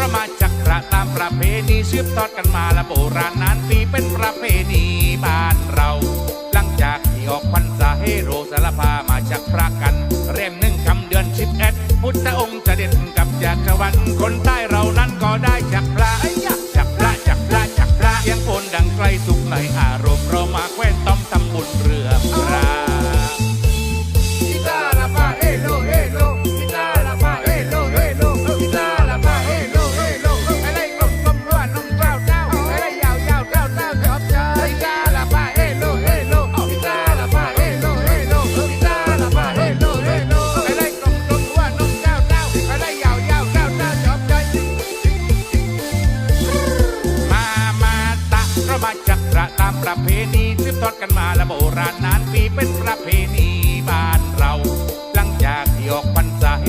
ประมาจากพระตามประเพณีสืบทอดกันมาและโบราณนานปีเป็นประเพณีบ้านเรา หลังจากที่ออกพรรษาให้โรสารพามาจากพระกันเรียมหนึ่งคำเดือนชิดแอดพุทธองค์เด็จกับจากรวรรดิคนใต้เรานั้นก็ได้จากพระจากพระจากพระจากพระเสียงโอนดังไกลสุขในอารมณ์ ระบาดจักระตามประเพณีสืบทอดกันมาและโบราณนานปีเป็นประเพณีบ้านเรา หลังจากที่ออกพรรษาเฮ